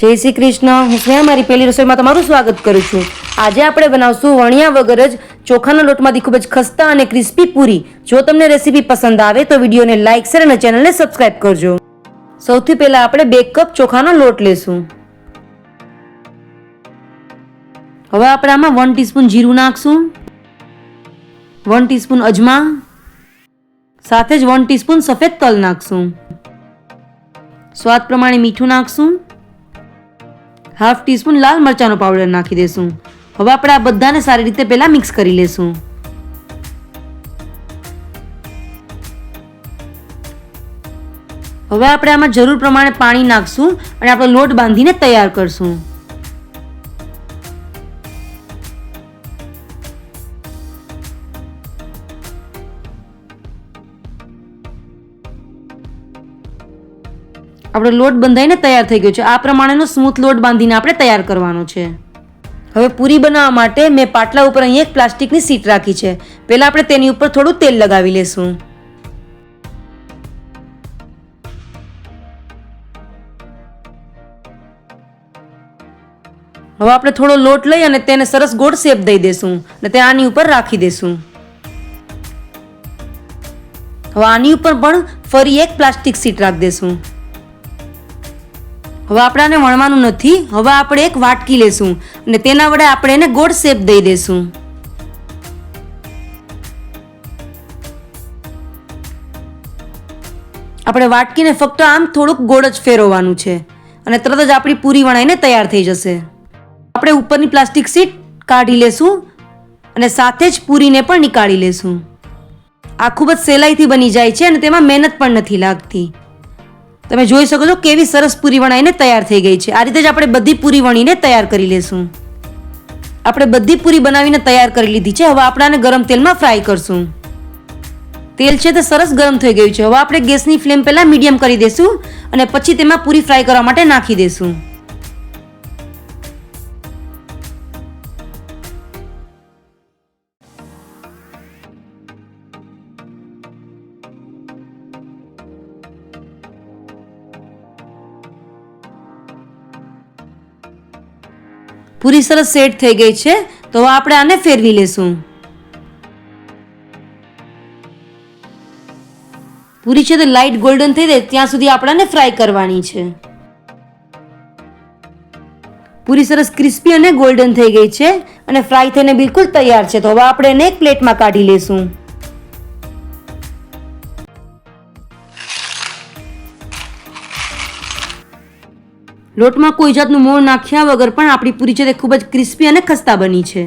જય શ્રી કૃષ્ણ. હું સ્નેહા, મારી પહેલી રસોઈમાં તમારું સ્વાગત કરું છું. આજે આપણે બનાવશું વણિયા વગર જ ચોખાના લોટમાંથી ખૂબ જ ખસ્તા અને ક્રિસ્પી પૂરી. જો તમને રેસીપી પસંદ આવે તો વિડીયોને લાઇક, શેર અને ચેનલને સબસ્ક્રાઇબ કરજો. સૌથી પહેલાં આપણે બે કપ ચોખાનો લોટ લેશું. હવે આપણે આમાં વન ટીસ્પૂન જીરું નાખશું. વન ટીસ્પૂન અજમા. સાથે જ વન ટીસ્પૂન સફેદ તલ નાખશું. સ્વાદ પ્રમાણે મીઠું નાખશું. હાફ ટીસ્પૂન લાલ મરચાંનો પાવડર નાખી દેશું. હવે આપણે આ બધાને સારી રીતે પહેલાં મિક્સ કરી લેશું. હવે આપણે આમાં જરૂર પ્રમાણે પાણી નાખશું અને આપણો લોટ બાંધીને તૈયાર કરશું. આપણો લોટ બંધાઈને તૈયાર થઈ ગયો છે. આ પ્રમાણેનો સ્મૂથ લોટ બાંધીને આપણે તૈયાર કરવાનો છે. હવે પૂરી બનાવવા માટે મેં પાટલા ઉપર અહીં એક પ્લાસ્ટિકની સીટ રાખી છે. પહેલાં આપણે તેની ઉપર થોડું તેલ લગાવી લેશું. હવે આપણે થોડો લોટ લઈ અને તેને સરસ ગોળ શેપ દઈ દેશું અને તે આની ઉપર રાખી દેશું. હવે આની ઉપર પણ ફરી એક પ્લાસ્ટિક સીટ રાખી દેશું. હવે આપણાને વણવાનું નથી. હવે આપણે એક વાટકી લેશું અને તેના વડે આપણે એને ગોળ શેપ દઈ દેશું. આપણે વાટકીને ફક્ત આમ થોડુંક ગોળ જ ફેરવવાનું છે અને તરત જ આપણી પૂરી વણાઈને તૈયાર થઈ જશે. આપણે ઉપરની પ્લાસ્ટિક સીટ કાઢી લેશું અને સાથે જ પૂરીને પણ નીકાળી લેશું. આ ખૂબ જ સહેલાઈથી બની જાય છે અને તેમાં મહેનત પણ નથી લાગતી. તમે જોઈ શકો છો કેવી સરસ પૂરી વણાઈને તૈયાર થઈ ગઈ છે. આ રીતે જ આપણે બધી પૂરી વણીને તૈયાર કરી લેશું. આપણે બધી પૂરી બનાવીને તૈયાર કરી લીધી છે. હવે આપણે આને ગરમ તેલમાં ફ્રાય કરશું. તેલ છે તે સરસ ગરમ થઈ ગયું છે. હવે આપણે ગેસની ફ્લેમ પહેલાં મીડિયમ કરી દેશું અને પછી તેમાં પૂરી ફ્રાય કરવા માટે નાખી દેશું. પૂરી સરસ સેટ થઈ ગઈ છે, તો હવે આપણે આને ફેરવી લેશું. પૂરી છે તો લાઇટ ગોલ્ડન થઈ જાય ત્યાં સુધી આપણાને ફ્રાય કરવાની છે. પૂરી સરસ ક્રિસ્પી અને ગોલ્ડન થઈ ગઈ છે અને ફ્રાય થઈને બિલકુલ તૈયાર છે, તો હવે આપણે એને એક પ્લેટમાં કાઢી લેશું. લોટમાં કોઈ જાતનું મોણ નાખ્યા વગર પણ આપણી પૂરી છે તે ખૂબ જ ક્રિસ્પી અને ખસ્તા બની છે.